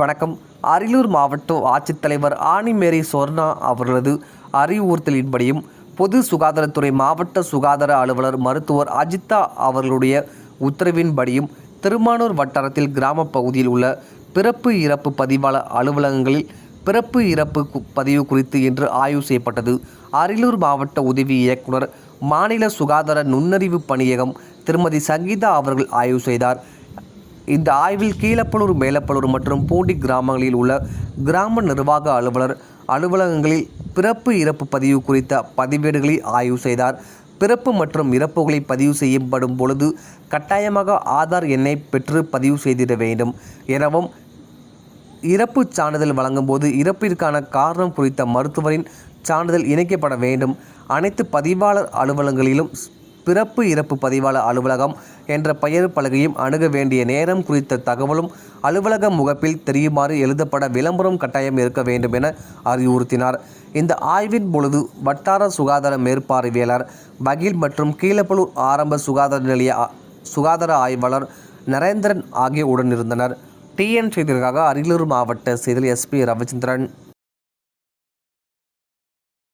வணக்கம். அரியலூர் மாவட்ட ஆட்சித்தலைவர் ஆணிமேரி சொர்ணா அவர்களது அறிவுறுத்தலின்படியும் பொது சுகாதாரத்துறை மாவட்ட சுகாதார அலுவலர் மருத்துவர் அஜித்தா அவர்களுடைய உத்தரவின்படியும் திருமானூர் வட்டாரத்தில் கிராம பகுதியில் உள்ள பிறப்பு இறப்பு பதிவாளர் அலுவலகங்களில் பிறப்பு இறப்பு பதிவு குறித்து இன்று ஆய்வு செய்யப்பட்டது. அரியலூர் மாவட்ட உதவி இயக்குனர் மாநில சுகாதார நுண்ணறிவு பணியகம் திருமதி சங்கீதா அவர்கள் ஆய்வு செய்தார். இந்த ஆய்வில் கீழப்பலூர் மேலப்பலூர் மற்றும் பூண்டி கிராமங்களில் உள்ள கிராம நிர்வாக அலுவலர் அலுவலகங்களில் பிறப்பு இறப்பு பதிவு குறித்த பதிவேடுகளை ஆய்வு செய்தார். பிறப்பு மற்றும் இறப்புகளை பதிவு செய்யப்படும் பொழுது கட்டாயமாக ஆதார் எண்ணை பெற்று பதிவு செய்திட வேண்டும் எனவும் இறப்பு சான்றிதழ் வழங்கும்போது இறப்பிற்கான காரணம் குறித்த மருத்துவரின் சான்றிதழ் இணைக்கப்பட வேண்டும். அனைத்து பதிவாளர் அலுவலகங்களிலும் பிறப்பு இறப்பு பதிவாளர் அலுவலகம் என்ற பெயர் பலகையும் அணுக வேண்டிய நேரம் குறித்த தகவலும் அலுவலக முகப்பில் தெரியுமாறு எழுதப்பட விளம்பரம் கட்டாயம் இருக்க வேண்டும் என அறிவுறுத்தினார். இந்த ஆய்வின் பொழுது வட்டார சுகாதார மேற்பார்வையாளர் பகீல் மற்றும் கீழப்பலூர் ஆரம்ப சுகாதார நிலைய சுகாதார ஆய்வாளர் நரேந்திரன் ஆகிய உடனிருந்தனர் டிஎன் செய்திற்காக அரியலூர் மாவட்ட செய்தியில் எஸ்பி ரவிச்சந்திரன்.